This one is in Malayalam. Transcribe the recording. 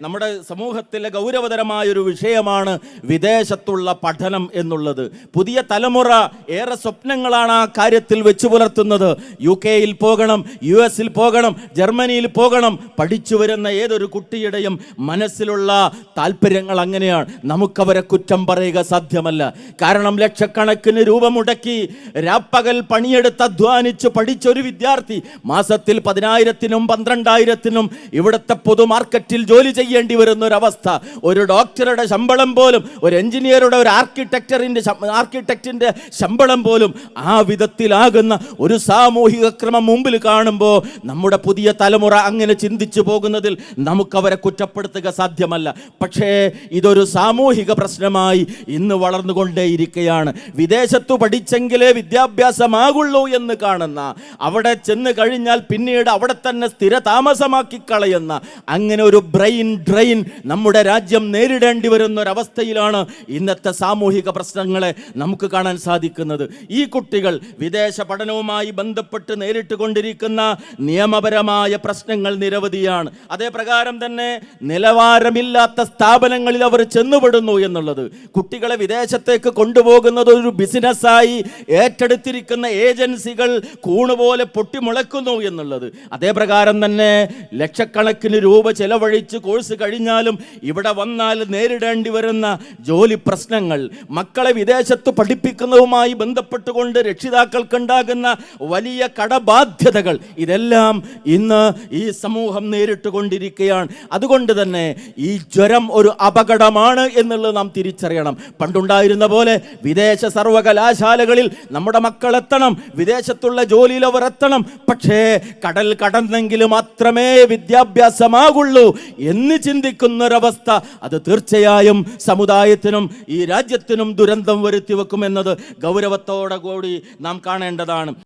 നമ്മുടെ സമൂഹത്തിലെ ഗൗരവതരമായ ഒരു വിഷയമാണ് വിദേശത്തുള്ള പഠനം എന്നുള്ളത്. പുതിയ തലമുറ ഏറെ സ്വപ്നങ്ങളാണ് ആ കാര്യത്തിൽ വെച്ചു പുലർത്തുന്നത്. യു കെയിൽ പോകണം യു എസിൽ പോകണം ജർമ്മനിയിൽ പോകണം പഠിച്ചു വരുന്ന ഏതൊരു കുട്ടിയുടെയും മനസ്സിലുള്ള താല്പര്യങ്ങൾ അങ്ങനെയാണ്. നമുക്കവരെ കുറ്റം പറയുക സാധ്യമല്ല. കാരണം ലക്ഷക്കണക്കിന് രൂപ മുടക്കി രാപ്പകൽ പണിയെടുത്ത് അധ്വാനിച്ച് പഠിച്ചൊരു വിദ്യാർത്ഥി മാസത്തിൽ പതിനായിരത്തിനും പന്ത്രണ്ടായിരത്തിനും ഇവിടുത്തെ പൊതു മാർക്കറ്റിൽ ജോലി ചെയ്യേണ്ടി വരുന്ന ഒരു അവസ്ഥ ഒരു ഡോക്ടറുടെ ശമ്പളം പോലും ഒരു എഞ്ചിനീയറുടെ ഒരു ആർക്കിടെക്ടറിന്റെ ആർക്കിടെക്റ്റിന്റെ ശമ്പളം പോലും ആ വിധത്തിലാകുന്ന ഒരു സാമൂഹിക ക്രമം മുമ്പിൽ കാണുമ്പോൾ നമ്മുടെ പുതിയ തലമുറ അങ്ങനെ ചിന്തിച്ചു പോകുന്നതിൽ നമുക്കവരെ കുറ്റപ്പെടുത്തുക സാധ്യമല്ല. പക്ഷേ ഇതൊരു സാമൂഹിക പ്രശ്നമായി ഇന്ന് വളർന്നുകൊണ്ടേയിരിക്കുകയാണ് വിദേശത്തു പഠിച്ചെങ്കിലേ വിദ്യാഭ്യാസമാകുള്ളൂ എന്ന് കാണുന്ന അവിടെ ചെന്ന് കഴിഞ്ഞാൽ പിന്നീട് അവിടെ തന്നെ സ്ഥിര താമസമാക്കി കളയുന്ന അങ്ങനെ ഒരു ബ്രെയിൻ ഡ്രെയിൻ നമ്മുടെ രാജ്യം നേരിടേണ്ടി വരുന്ന ഒരവസ്ഥയിലാണ് ഇന്നത്തെ സാമൂഹിക പ്രശ്നങ്ങളെ നമുക്ക് കാണാൻ സാധിക്കുന്നത്. ഈ കുട്ടികൾ വിദേശ പഠനവുമായി ബന്ധപ്പെട്ട് നേരിട്ട് കൊണ്ടിരിക്കുന്ന നിയമപരമായ പ്രശ്നങ്ങൾ നിരവധിയാണ്. അതേ പ്രകാരം തന്നെ നിലവാരമില്ലാത്ത സ്ഥാപനങ്ങളിൽ അവർ ചെന്നുപെടുന്നു എന്നുള്ളത്. കുട്ടികളെ വിദേശത്തേക്ക് കൊണ്ടുപോകുന്നത് ഒരു ബിസിനസ്സായി ഏറ്റെടുത്തിരിക്കുന്ന ഏജൻസികൾ കൂണുപോലെ പൊട്ടിമുളക്കുന്നു എന്നുള്ളത്. അതേ പ്രകാരം തന്നെ ലക്ഷക്കണക്കിന് രൂപ ചെലവഴിച്ച് കോഴ്സ് കഴിഞ്ഞാലും ഇവിടെ വന്നാൽ നേരിടേണ്ടി വരുന്ന ജോലി പ്രശ്നങ്ങൾ മക്കളെ വിദേശത്ത് പഠിപ്പിക്കുന്നതുമായി ബന്ധപ്പെട്ടുകൊണ്ട് രക്ഷിതാക്കൾക്കുണ്ടാകുന്ന വലിയ കടബാധ്യതകൾ ഇതെല്ലാം ഇന്ന് ഈ സമൂഹം നേരിട്ടുകൊണ്ടിരിക്കുകയാണ്. അതുകൊണ്ട് തന്നെ ഈ ജ്വരം ഒരു അപകടമാണ് എന്നുള്ളത് നാം തിരിച്ചറിയണം. പണ്ടുണ്ടായിരുന്ന പോലെ വിദേശ സർവകലാശാലകളിൽ നമ്മുടെ മക്കൾ എത്തണം വിദേശത്തുള്ള ജോലിയിൽ അവർ എത്തണം. പക്ഷേ കടൽ കടന്നെങ്കിൽ മാത്രമേ വിദ്യാഭ്യാസമാകുള്ളൂ എന്ന് ചിന്തിക്കുന്ന ഒരവസ്ഥ അത് തീർച്ചയായും സമുദായത്തിനും ഈ രാജ്യത്തിനും ദുരന്തം വരുത്തി വെക്കുമെന്നത് ഗൗരവത്തോടെ കൂടി നാം കാണേണ്ടതാണ്.